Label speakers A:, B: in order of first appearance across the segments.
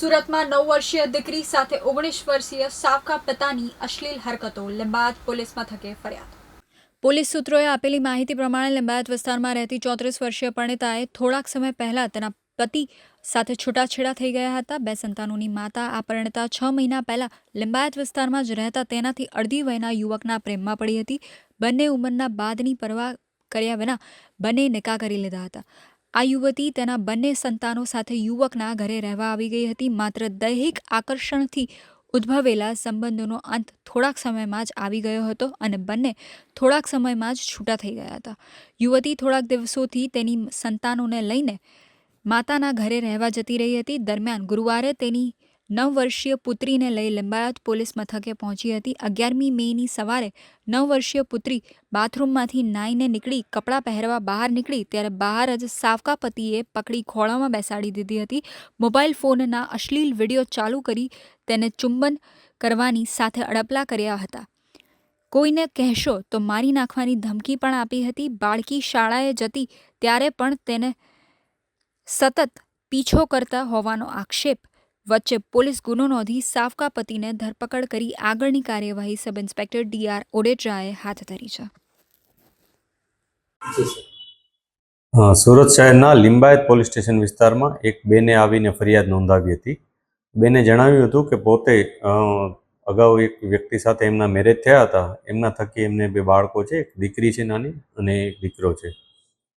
A: સુરતમાં નવ વર્ષીય દીકરી સાથે ઓગણીસ વર્ષીય સાવકા પિતાની અશ્લીલ હરકતો. લિંબાયત પોલીસ મથકે ફરિયાદ. પોલીસ સૂત્રોએ આપેલી માહિતી પ્રમાણે લિંબાયત વિસ્તારમાં રહેતી ચોત્રીસ વર્ષીય પરિણીતાએ થોડાક સમય પહેલા તેના પતિ સાથે છૂટાછેડા થઈ ગયા હતા. બે સંતાનોની માતા, આ પરિણીતા છ મહિના પહેલા લિંબાયત વિસ્તારમાં જ રહેતા તેનાથી અડધી વયના યુવકના પ્રેમમાં પડી હતી. બંને ઉંમરના બાદની પરવા કર્યા વિના બંને નિકાહ કરી લીધા હતા. આ યુવતી તેના બંને સંતાનો સાથે યુવકના ઘરે રહેવા આવી ગઈ હતી. માત્ર દૈહિક આકર્ષણથી ઉદ્ભવેલા સંબંધોનો અંત થોડાક સમયમાં જ આવી ગયો હતો અને બંને થોડાક સમયમાં જ છૂટા થઈ ગયા હતા. યુવતી થોડાક દિવસોથી તેની સંતાનોને લઈને માતાના ઘરે રહેવા જતી રહી હતી. દરમિયાન ગુરુવારે તેની નવ વર્ષીય પુત્રીને લઈ લિંબાયત પોલીસ મથકે પહોંચી હતી. અગિયારમી મેની સવારે નવ વર્ષીય પુત્રી બાથરૂમમાંથી નાઈને નીકળી, કપડાં પહેરવા બહાર નીકળી, ત્યારે બહાર જ સાવકા પતિએ પકડી ખોળામાં બેસાડી દીધી હતી. મોબાઈલ ફોનના અશ્લીલ વીડિયો ચાલુ કરી તેને ચુંબન કરવાની સાથે અડપલા કર્યા હતા. કોઈને કહેશો તો મારી નાખવાની ધમકી પણ આપી હતી. બાળકી શાળાએ જતી ત્યારે પણ તેને સતત પીછો કરતા હોવાનો આક્ષેપ વચ્ચે પોલીસ ગુનો નોંધી સાફકા પતિને ધરપકડ કરી આગળની કાર્યવાહી સબ ઇન્સ્પેક્ટર ડીઆર ઓડેટ્રાએ હાથ ધરી છે.
B: સુરત શહેરના લિંબાયત પોલીસ સ્ટેશન વિસ્તારમાં એક બેને આવીને ફરિયાદ નોંધાવી હતી. બેને જણાવ્યું હતું કે પોતે અગાઉ એક વ્યક્તિ સાથે એમના મેરેજ થયા હતા. એમના થકી એમને બે બાળકો છે, એક દીકરી છે નાની અને એક દીકરો છે.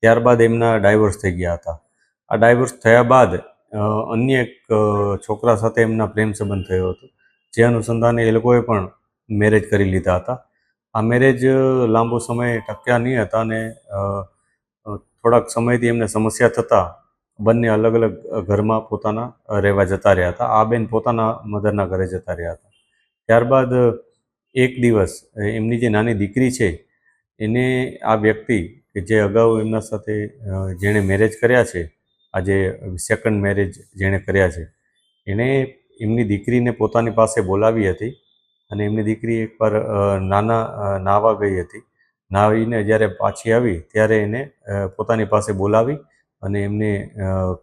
B: ત્યારબાદ એમના ડાયવર્સ થઈ ગયા હતા. આ ડાયવર્સ થયા બાદ અન્ય એક છોકરા સાથે એમના પ્રેમ સંબંધ થયો હતો. જે અનુસંધાને એ લોકોએ પણ મેરેજ કરી લીધા હતા. આ મેરેજ લાંબો સમય ટક્યા નહીં હતા અને થોડાક સમયથી એમને સમસ્યા થતાં બંને અલગ અલગ ઘરમાં પોતાના રહેવા જતા રહ્યા હતા. આ બેન પોતાના મધરના ઘરે જતા રહ્યા હતા. ત્યારબાદ એક દિવસ એમની જે નાની દીકરી છે, એને આ વ્યક્તિ કે જે અગાઉ એમના સાથે જેણે મેરેજ કર્યા છે આજે સેકન્ડ મેરેજ જેણે કર્યા છે એણે એમની દીકરીને પોતાની પાસે બોલાવી હતી અને એમની દીકરી એકવાર નાના નાવા ગઈ હતી. નાહીને જ્યારે પાછી આવી ત્યારે એને પોતાની પાસે બોલાવી અને એમને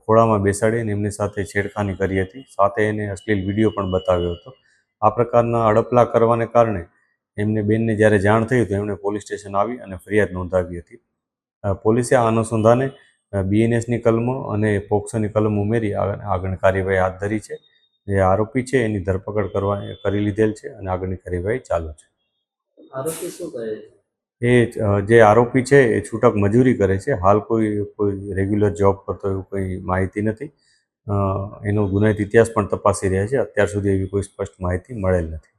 B: ખોળામાં બેસાડીને એમની સાથે છેડખાની કરી હતી. સાથે એને અશ્લીલ વીડિયો પણ બતાવ્યો હતો. આ પ્રકારના અડપલા કરવાને કારણે એમને બેનને જ્યારે જાણ થઈ તો એમણે પોલીસ સ્ટેશન આવી અને ફરિયાદ નોંધાવી હતી. પોલીસે આ અનુસંધાને બીએનએસની કલમો અને પોક્સોની કલમ ઉમેરી આગળની કાર્યવાહી હાથ ધરી છે. જે આરોપી છે એની ધરપકડ કરવા કરી લીધેલ છે અને આગળની કાર્યવાહી ચાલુ છે.
C: આરોપી શું કરે
B: એ જે આરોપી છે એ છૂટક મજૂરી કરે છે. હાલ કોઈ કોઈ રેગ્યુલર જોબ કરતો એવું કોઈ માહિતી નથી. એનો ગુનાહિત ઇતિહાસ પણ તપાસી રહ્યા છે. અત્યાર સુધી એવી કોઈ સ્પષ્ટ માહિતી મળેલ નથી.